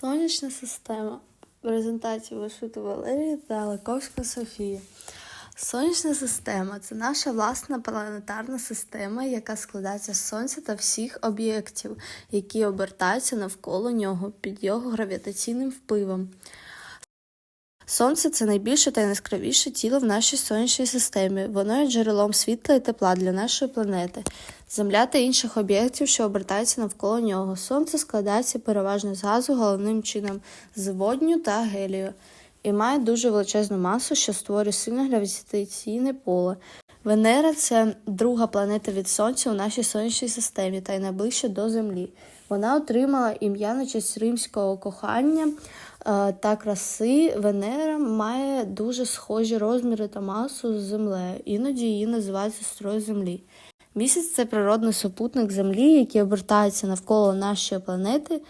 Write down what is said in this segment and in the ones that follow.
Сонячна система. Презентацію Вишути Валерії та Лаковська Софія. Сонячна система це наша власна планетарна система, яка складається з сонця та всіх об'єктів, які обертаються навколо нього під його гравітаційним впливом. Сонце це найбільше та найяскравіше тіло в нашій сонячній системі. Воно є джерелом світла і тепла для нашої планети, Земля та інших об'єктів, що обертаються навколо нього. Сонце складається переважно з газу, головним чином з водню та гелію, і має дуже величезну масу, що створює сильне гравітаційне поле. Венера це друга планета від Сонця у нашій сонячній системі та й найближча до Землі. Вона отримала ім'я на честь римського кохання е, та краси. Венера має дуже схожі розміри та масу з Землею. Іноді її називають сестрою Землі. Місяць це природний супутник Землі, який обертається навколо нашої планети.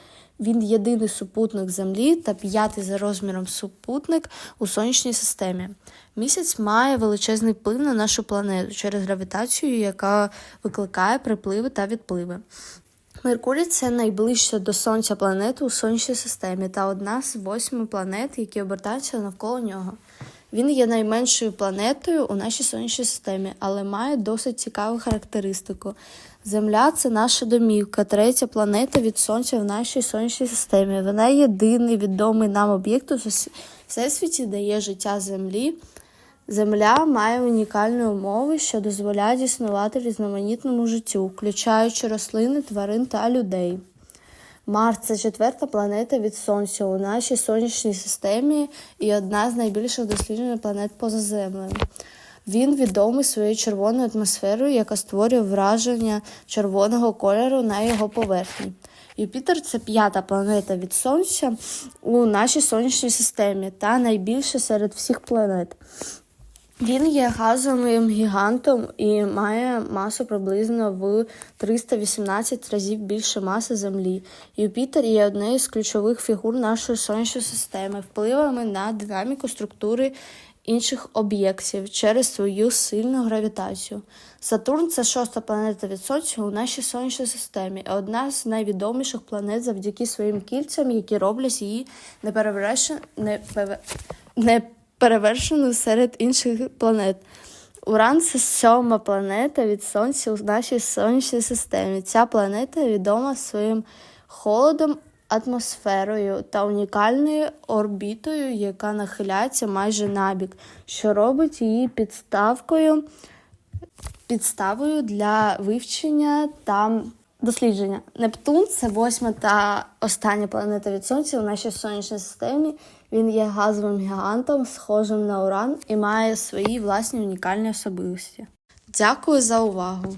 Він єдиний супутник Землі та п'ятий за розміром супутник у сонячній системі. Місяць має величезний вплив на нашу планету через гравітацію, яка викликає припливи та відпливи. Меркурій це найближча до Сонця планета у сонячній системі та одна з восьми планет, які обертаються навколо нього. Він є найменшою планетою у нашій сонячній системі, але має досить цікаву характеристику. Земля це наша домівка, третя планета від Сонця в нашій сонячній системі. Вона єдиний відомий нам об'єкт у всесвіті, де є життя Землі. Земля має унікальні умови, що дозволяють існувати різноманітному життю, включаючи рослини, тварин та людей. Марс це четверта планета від Сонця у нашій сонячній системі і одна з найбільших досліджених планет поза Землею. Він відомий своєю червоною атмосферою, яка створює враження червоного кольору на його поверхні. Юпітер це п'ята планета від Сонця у нашій сонячній системі та найбільша серед всіх планет. Він є газовим гігантом і має масу приблизно в 318 разів більше маси Землі. Юпітер є однією з ключових фігур нашої сонячної системи, впливами на динаміку структури інших об'єктів через свою сильну гравітацію. Сатурн це шоста планета від Сонця у нашій сонячній системі, одна з найвідоміших планет завдяки своїм кільцям, які роблять її неперевершен... непеве- неперевершеною серед інших планет. Уран це сьома планета від Сонця у нашій сонячній системі. Ця планета відома своїм холодом, атмосферою та унікальною орбітою, яка нахиляється майже набік, що робить її підставкою, підставою для вивчення та дослідження. Нептун це восьма та остання планета від Сонця у нашій сонячній системі. Він є газовим гігантом, схожим на уран і має свої власні унікальні особливості. Дякую за увагу!